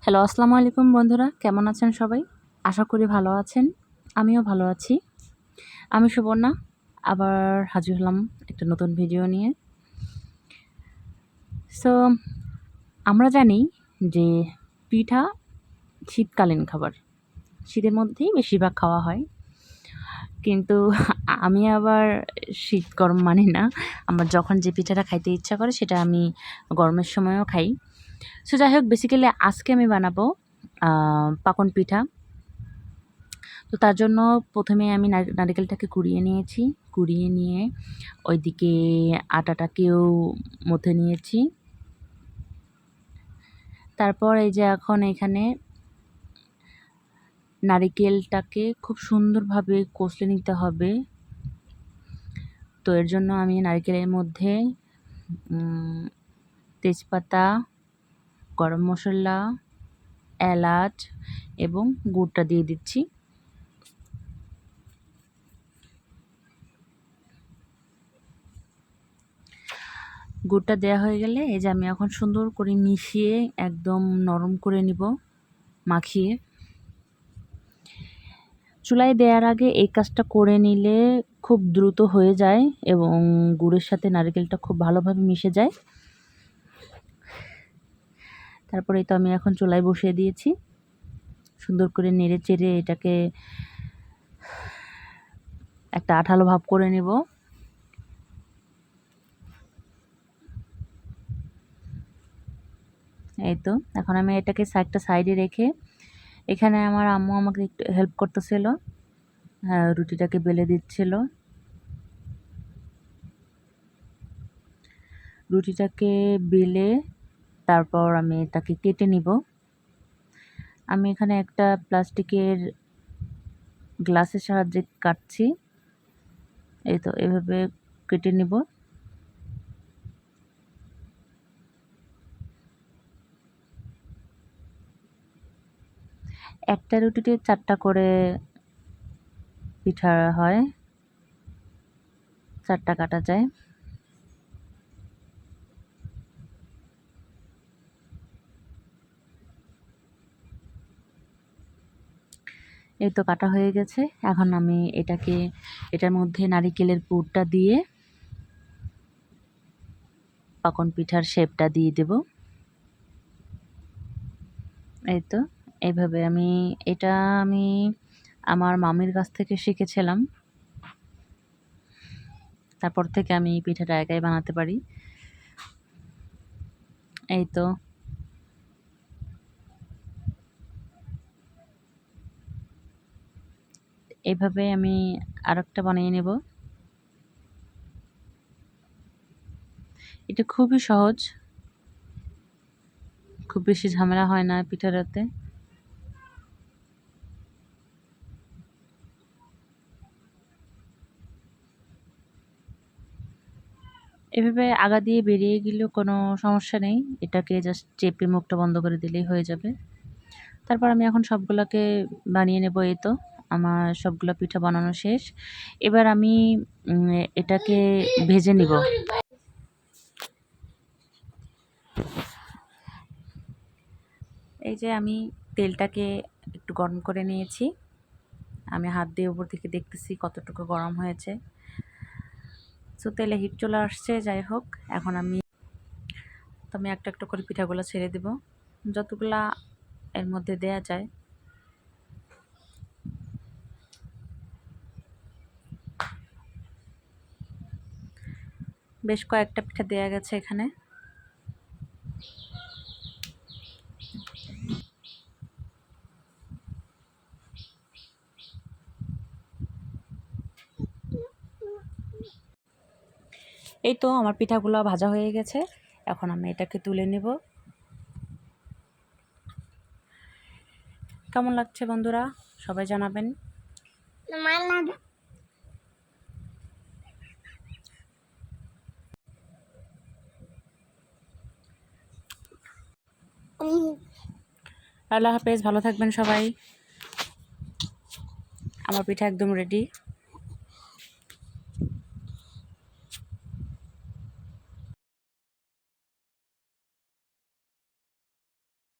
Hello, আসসালামু আলাইকুম বন্ধুরা, কেমন আছেন সবাই? আশা করি ভালো আছেন, আমিও ভালো আছি। আমি সুবর্ণা, আবার হাজির হলাম একটা নতুন ভিডিও নিয়ে। সো আমরা জানি যে পিঠা শীতকালীন খাবার, শীতের মধ্যেই বেশিরভাগ খাওয়া হয়। কিন্তু আমি আবার শীত গরম মানি না, আমার যখন যে পিঠাটা খাইতে ইচ্ছা করে সেটা আমি গরমের সময়ও খাই। সো যাই হোক বেসিক্যালি আজকে আমি বানাবো পাকন পিঠা। তো তার জন্য প্রথমে আমি নারিকেলটাকে কুড়িয়ে নিয়েছি। কুড়িয়ে নিয়ে ওইদিকে আটাটাকেও মধ্যে নিয়েছি। তারপর এই যে এখন এখানে নারিকেলটাকে খুব সুন্দরভাবে কষলে নিতে হবে। তো এর জন্য আমি নারিকেলের মধ্যে তেজপাতা গরম মশলা, এলাচ এবং গুড়টা দিয়ে দিচ্ছি। গুড়টা দেওয়া হয়ে গেলে এই যে আমি এখন সুন্দর করে মিশিয়ে একদম নরম করে নিব, মাখিয়ে। চুলায় দেওয়ার আগে এই কাজটা করে নিলে খুব দ্রুত হয়ে যায় এবং গুড়ের সাথে নারকেলটা খুব ভালোভাবে মিশে যায়। তারপরে তো আমি এখন চুলায় বসিয়ে দিয়েছি। সুন্দর করে নেড়ে চেড়ে এটাকে একটা আঠালো ভাব করে নেব। এই তো, এখন আমি এটাকে একটা সাইডে রেখে এখানে আমার আম্মু আমাকে একটু হেল্প করতেছিল হ্যাঁ রুটিটাকে বেলে দিচ্ছিল। রুটিটাকে বেলে তারপর আমি এটাকে কেটে নিব। আমি এখানে একটা প্লাস্টিকের গ্লাসের সাহায্যে কাটছি। এই তো, এভাবে কেটে নিব। একটা রুটিতে চারটা করে পিঠা হয়। চারটা কাটা যায়। এই তো কাটা হয়ে গেছে। এখন আমি এটাকে, এটার মধ্যে নারিকেলের পুরটা দিয়ে পাকন পিঠার শেপটা দিয়ে দেব। এই তো, এইভাবে আমি, এটা আমি আমার মামির কাছ থেকে শিখেছিলাম। তারপর থেকে আমি পিঠাটা একাই বানাতে পারি। এই তো এভাবে আমি আরেকটা বানিয়ে নেব। এটা খুবই সহজ। খুব বেশি ঝামেলা হয় না পিঠাটাতে এভাবে আগা দিয়ে বেরিয়ে গেলেও কোনো সমস্যা নেই। এটাকে জাস্ট চেপে মুখটা বন্ধ করে দিলেই হয়ে যাবে। তারপর আমি এখন সবগুলোকে বানিয়ে নেব এই তো। আমার সবগুলো পিঠা বানানো শেষ। এবার আমি এটাকে ভেজে নিব। এই যে আমি তেলটাকে একটু গরম করে নিয়েছি। আমি হাত দিয়ে উপর থেকে দেখতেছি কতটুকু গরম হয়েছে। সো তেলে হিট চলে আসছে, যাই হোক, এখন আমি তো আমি একটা একটা করে পিঠাগুলো ছেড়ে দেব। যতগুলা এর মধ্যে দেয়া যায় বেশ কয়েকটা পিঠা দেয়া গেছে এখানে। এই তো আমার পিঠাগুলো ভাজা হয়ে গেছে। এখন আমি এটাকে তুলে নেব। কেমন লাগছে বন্ধুরা? সবাই জানাবেন। আল্লাহ হাফেজ ভালো থাকবেন সবাই। আমার পিঠা একদম রেডি